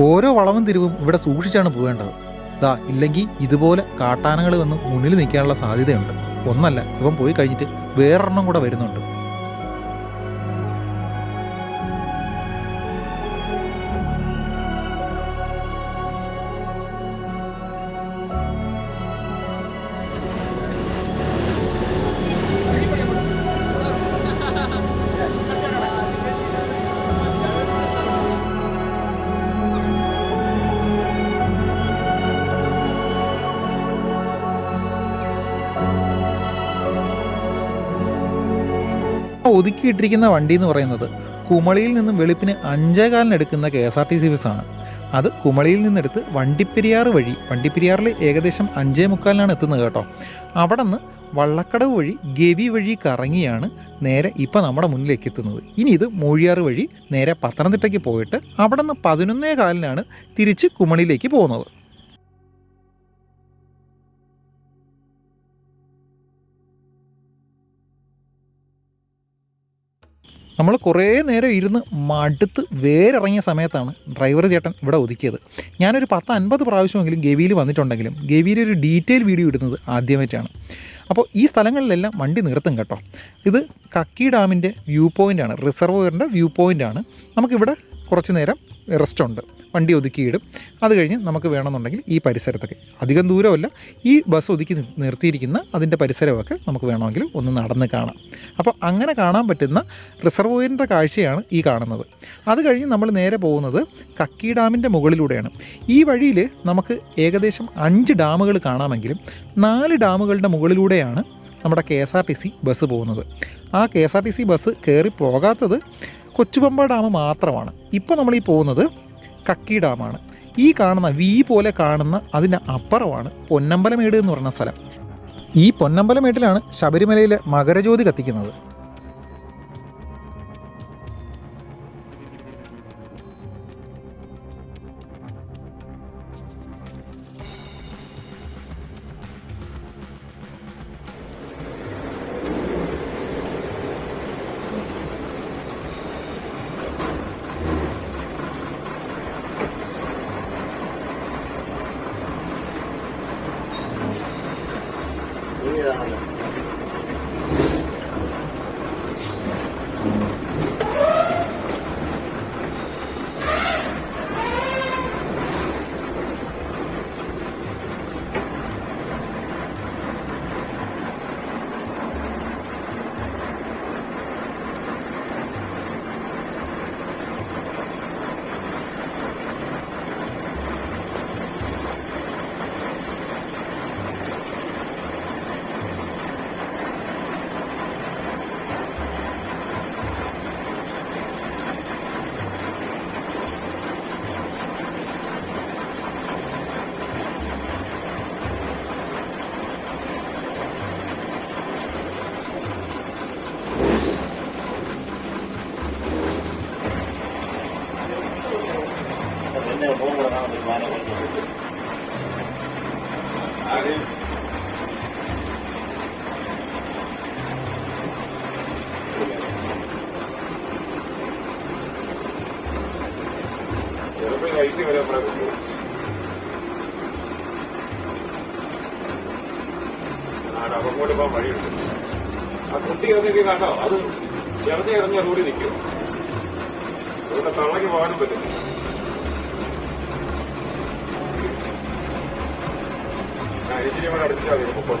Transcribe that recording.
ഓരോ വളവും തിരിവും ഇവിടെ സൂക്ഷിച്ചാണ് പോകേണ്ടത് ദാ ഇല്ലെങ്കിൽ ഇതുപോലെ കാട്ടാനകൾ വന്ന് മുന്നിൽ നിൽക്കാനുള്ള സാധ്യതയുണ്ട്. ഒന്നല്ല ഇവൻ പോയി കഴിഞ്ഞിട്ട് വേറൊരെണ്ണം കൂടെ വരുന്നുണ്ട്. ഒതുക്കിയിട്ടിരിക്കുന്ന വണ്ടി എന്ന് പറയുന്നത് കുമളിയിൽ നിന്നും വെളുപ്പിന് അഞ്ചേകാലിനെടുക്കുന്ന K S R T C ബസ്സാണ്. അത് കുമളിയിൽ നിന്നെടുത്ത് വണ്ടിപ്പെരിയാർ വഴി വണ്ടിപ്പെരിയാറിൽ ഏകദേശം അഞ്ചേ മുക്കാലിനാണ് എത്തുന്നത് കേട്ടോ. അവിടെ നിന്ന് വള്ളക്കടവ് വഴി ഗവി വഴി കറങ്ങിയാണ് നേരെ ഇപ്പം നമ്മുടെ മുന്നിലേക്ക് എത്തുന്നത്. ഇനി ഇത് മൂഴിയാർ വഴി നേരെ പത്തനംതിട്ടയ്ക്ക് പോയിട്ട് അവിടെ നിന്ന് പതിനൊന്നേ കാലിനാണ് തിരിച്ച് കുമളിയിലേക്ക് പോകുന്നത്. നമ്മൾ കുറേ നേരം ഇരുന്ന് മടുത്ത് വേരിറങ്ങിയ സമയത്താണ് ഡ്രൈവർ ചേട്ടൻ ഇവിടെ ഒതുക്കിയത്. ഞാനൊരു പത്ത് അൻപത് പ്രാവശ്യമെങ്കിലും ഗവിയിൽ വന്നിട്ടുണ്ടെങ്കിലും ഗവിയിൽ ഒരു ഡീറ്റെയിൽ വീഡിയോ ഇടുന്നത് ആദ്യമായിട്ടാണ് അപ്പോൾ ഈ സ്ഥലങ്ങളിലെല്ലാം വണ്ടി നിർത്തും കേട്ടോ. ഇത് കക്കി ഡാമിന്റെ വ്യൂ പോയിന്റാണ് റിസർവോയറിന്റെ വ്യൂ പോയിന്റാണ് നമുക്കിവിടെ കുറച്ച് നേരം റെസ്റ്റ് ഉണ്ട്. വണ്ടി ഒതുക്കിയിടും. അത് കഴിഞ്ഞ് നമുക്ക് വേണമെന്നുണ്ടെങ്കിൽ ഈ പരിസരത്തൊക്കെ. അധികം ദൂരമല്ല. ഈ ബസ് ഒതുക്കി നിർത്തിയിരിക്കുന്ന അതിന്റെ പരിസരമൊക്കെ നമുക്ക് വേണമെങ്കിൽ ഒന്ന് നടന്ന് കാണാം. അപ്പോൾ അങ്ങനെ കാണാൻ പറ്റുന്ന റിസർവോയറിന്റെ കാഴ്ചയാണ് ഈ കാണുന്നത്. അത് കഴിഞ്ഞ് നമ്മൾ നേരെ പോകുന്നത് കക്കി ഡാമിന്റെ മുകളിലൂടെയാണ്. ഈ വഴിയിൽ നമുക്ക് ഏകദേശം അഞ്ച് ഡാമുകൾ കാണാമെങ്കിലും നാല് ഡാമുകളുടെ മുകളിലൂടെയാണ് നമ്മുടെ K S R T C bus പോകുന്നത്. ആ K S R T C bus കയറി പോകാത്തത് കൊച്ചുപമ്പ ഡാം മാത്രമാണ്. ഇപ്പോൾ നമ്മൾ ഈ പോകുന്നത് കക്കി ഡാമാണ്. ഈ കാണുന്ന വി പോലെ കാണുന്ന അതിന്റെ അപ്പുറമാണ് പൊന്നമ്പലമേട് എന്ന് പറയുന്ന സ്ഥലം. ഈ പൊന്നമ്പലമേട്ടിലാണ് ശബരിമലയിലെ മകരജ്യോതി കത്തിക്കുന്നത്. 好吗？ചിലപ്പോൾ ഈ ഐസി വരെ നമ്മളെ കൊണ്ടു ആടെ അങ്ങോട്ട് പോകാൻ വഴിയുണ്ട് ആ കുട്ടി ഇറങ്ങിയൊക്കെ കണ്ടോ? അത് ഇറങ്ങി ഇറങ്ങി റോഡിൽ നിൽക്കും. അതുകൊണ്ട് തള്ളക്ക് പോകാനും പറ്റും ആ ഇച്ചിരി കൂടെ അടുപ്പിച്ചാൽ മതി മുപ്പം